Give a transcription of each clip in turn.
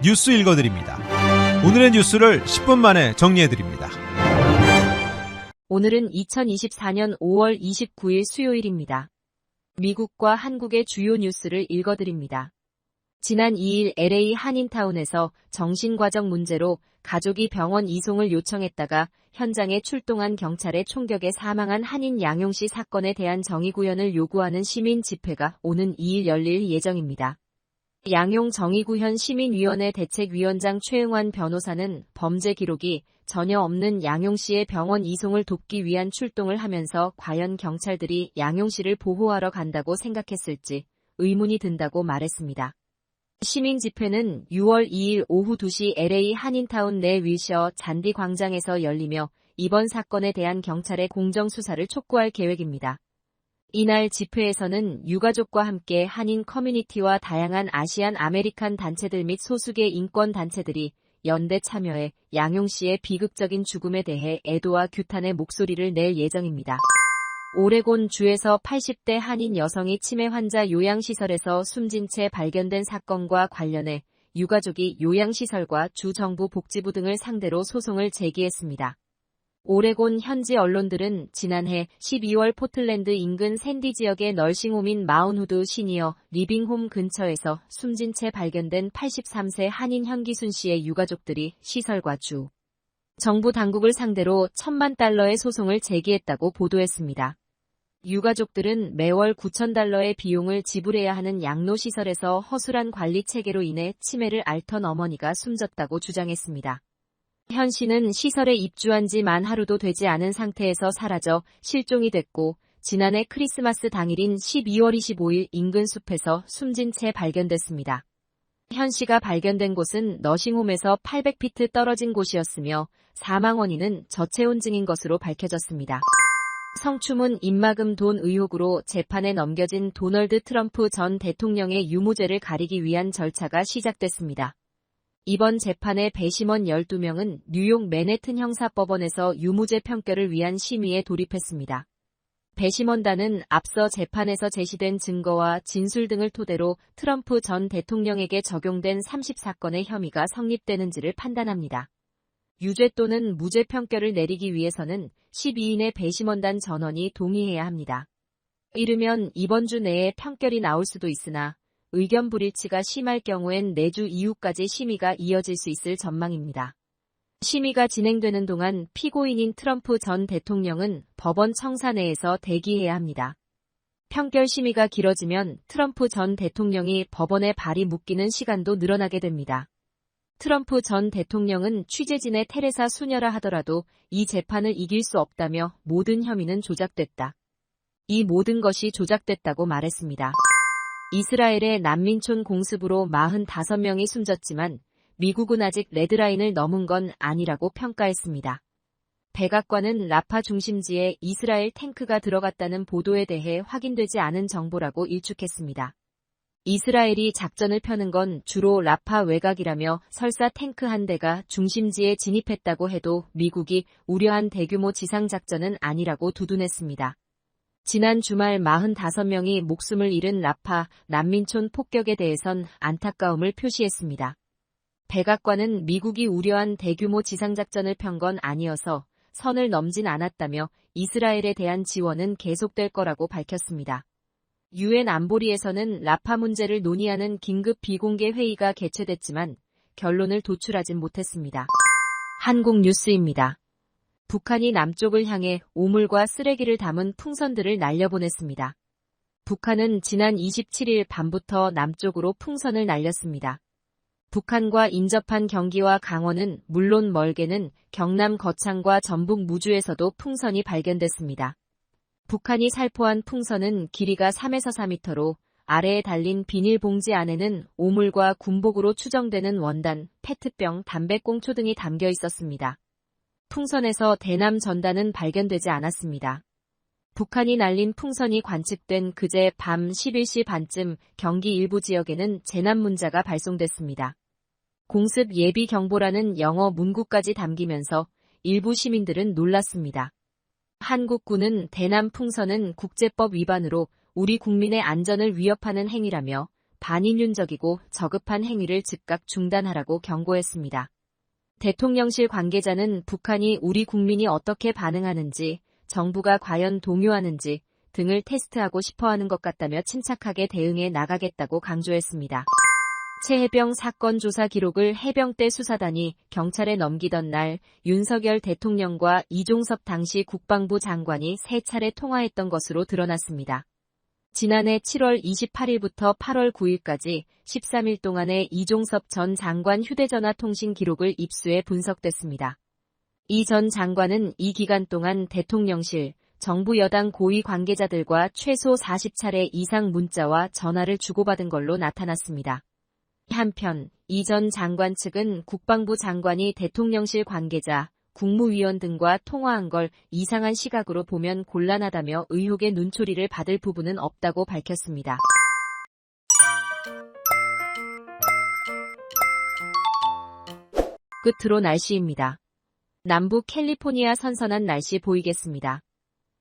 뉴스 읽어드립니다. 오늘의 뉴스를 10분 만에 정리해드립니다. 오늘은 2024년 5월 29일 수요일입니다. 미국과 한국의 주요 뉴스를 읽어드립니다. 지난 2일 LA 한인타운에서 정신과적 문제로 가족이 병원 이송을 요청했다가 현장에 출동한 경찰의 총격에 사망한 한인 양용 씨 사건에 대한 정의 구현을 요구하는 시민 집회가 오는 2일 열릴 예정입니다. 양용 정의구현 시민위원회 대책위원장 최응환 변호사는 범죄 기록이 전혀 없는 양용 씨의 병원 이송을 돕기 위한 출동을 하면서 과연 경찰들이 양용 씨를 보호하러 간다고 생각했을지 의문이 든다고 말했습니다. 시민 집회는 6월 2일 오후 2시 LA 한인타운 내 위셔 잔디 광장에서 열리며 이번 사건에 대한 경찰의 공정 수사를 촉구할 계획입니다. 이날 집회에서는 유가족과 함께 한인 커뮤니티와 다양한 아시안 아메리칸 단체들 및 소수계 인권 단체들이 연대 참여해 양용 씨의 비극적인 죽음에 대해 애도와 규탄의 목소리를 낼 예정입니다. 오레곤 주에서 80대 한인 여성이 치매 환자 요양시설에서 숨진 채 발견된 사건과 관련해 유가족이 요양시설과 주 정부 복지부 등을 상대로 소송을 제기했습니다. 오레곤 현지 언론들은 지난해 12월 포틀랜드 인근 샌디 지역의 널싱홈인 마운후드 시니어 리빙홈 근처에서 숨진 채 발견된 83세 한인 현기순 씨의 유가족들이 시설과 주 정부 당국을 상대로 천만 달러의 소송을 제기했다고 보도했습니다. 유가족들은 매월 9천 달러의 비용을 지불해야 하는 양로시설에서 허술한 관리 체계로 인해 치매를 앓던 어머니가 숨졌다고 주장했습니다. 현 씨는 시설에 입주한 지 만 하루도 되지 않은 상태에서 사라져 실종이 됐고 지난해 크리스마스 당일인 12월 25일 인근 숲에서 숨진 채 발견됐습니다. 현 씨가 발견된 곳은 너싱홈에서 800피트 떨어진 곳이었으며 사망 원인은 저체온 증인 것으로 밝혀졌습니다. 성추문 입막음 돈 의혹으로 재판에 넘겨진 도널드 트럼프 전 대통령의 유무죄를 가리기 위한 절차가 시작됐습니다. 이번 재판의 배심원 12명은 뉴욕 맨해튼 형사법원에서 유무죄 판결을 위한 심의에 돌입했습니다. 배심원단은 앞서 재판에서 제시된 증거와 진술 등을 토대로 트럼프 전 대통령에게 적용된 30사건의 혐의가 성립되는지를 판단합니다. 유죄 또는 무죄 판결을 내리기 위해서는 12인의 배심원단 전원이 동의해야 합니다. 이르면 이번 주 내에 판결이 나올 수도 있으나 의견 불일치가 심할 경우엔 내주 이후까지 심의가 이어질 수 있을 전망입니다. 심의가 진행되는 동안 피고인인 트럼프 전 대통령은 법원 청사 내에서 대기해야 합니다. 판결 심의가 길어지면 트럼프 전 대통령이 법원에 발이 묶이는 시간도 늘어나게 됩니다. 트럼프 전 대통령은 취재진의 테레사 수녀라 하더라도 이 재판을 이길 수 없다며 모든 혐의는 조작됐다. 이 모든 것이 조작됐다고 말했습니다. 이스라엘의 난민촌 공습으로 45명이 숨졌지만 미국은 아직 레드라인을 넘은 건 아니라고 평가했습니다. 백악관은 라파 중심지에 이스라엘 탱크가 들어갔다는 보도에 대해 확인되지 않은 정보라고 일축했습니다. 이스라엘이 작전을 펴는 건 주로 라파 외곽이라며 설사 탱크 한 대가 중심지에 진입했다고 해도 미국이 우려한 대규모 지상작전은 아니라고 두둔했습니다. 지난 주말 45명이 목숨을 잃은 라파 난민촌 폭격에 대해선 안타까움을 표시했습니다. 백악관은 미국이 우려한 대규모 지상작전을 편 건 아니어서 선을 넘진 않았다며 이스라엘에 대한 지원은 계속될 거라고 밝혔습니다. 유엔 안보리에서는 라파 문제를 논의하는 긴급 비공개 회의가 개최됐지만 결론을 도출하진 못했습니다. 한국 뉴스입니다. 북한이 남쪽을 향해 오물과 쓰레기를 담은 풍선들을 날려보냈습니다. 북한은 지난 27일 밤부터 남쪽으로 풍선을 날렸습니다. 북한과 인접한 경기와 강원은 물론 멀게는 경남 거창과 전북 무주에서도 풍선이 발견됐습니다. 북한이 살포한 풍선은 길이가 3에서 4미터로 아래에 달린 비닐봉지 안에는 오물과 군복으로 추정되는 원단, 페트병, 담배꽁초 등이 담겨 있었습니다. 풍선에서 대남 전단은 발견되지 않았습니다. 북한이 날린 풍선이 관측된 그제 밤 11시 반쯤 경기 일부 지역에는 재난 문자가 발송됐습니다. 공습 예비 경보라는 영어 문구까지 담기면서 일부 시민들은 놀랐습니다. 한국군은 대남 풍선은 국제법 위반으로 우리 국민의 안전을 위협하는 행위라며 반인륜적이고 저급한 행위를 즉각 중단하라고 경고했습니다. 대통령실 관계자는 북한이 우리 국민이 어떻게 반응하는지, 정부가 과연 동요하는지 등을 테스트하고 싶어 하는 것 같다며 침착하게 대응해 나가겠다고 강조했습니다. 최해병 사건 조사 기록을 해병대 수사단이 경찰에 넘기던 날 윤석열 대통령과 이종섭 당시 국방부 장관이 세 차례 통화했던 것으로 드러났습니다. 지난해 7월 28일부터 8월 9일까지 13일 동안의 이종섭 전 장관 휴대전화 통신 기록을 입수해 분석됐습니다. 이 전 장관은 이 기간 동안 대통령실, 정부 여당 고위 관계자들과 최소 40차례 이상 문자와 전화를 주고받은 걸로 나타났습니다. 한편 이 전 장관 측은 국방부 장관이 대통령실 관계자, 국무위원 등과 통화한 걸 이상한 시각으로 보면 곤란하다며 의혹의 눈초리를 받을 부분은 없다고 밝혔습니다. 끝으로 날씨입니다. 남부 캘리포니아 선선한 날씨 보이겠습니다.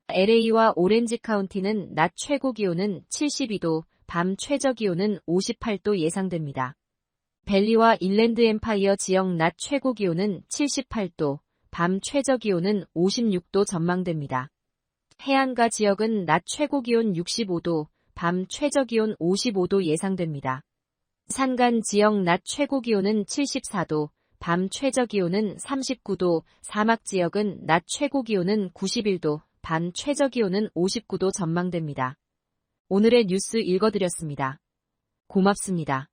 LA와 오렌지 카운티는 낮 최고 기온은 72도, 밤 최저 기온은 58도 예상됩니다. 벨리와 인랜드 엠파이어 지역 낮 최고 기온은 78도, 밤 최저 기온은 56도 전망됩니다. 해안가 지역은 낮 최고 기온 65도, 밤 최저 기온 55도 예상됩니다. 산간 지역 낮 최고 기온은 74도, 밤 최저 기온은 39도, 사막 지역은 낮 최고 기온은 91도, 밤 최저 기온은 59도 전망됩니다. 오늘의 뉴스 읽어드렸습니다. 고맙습니다.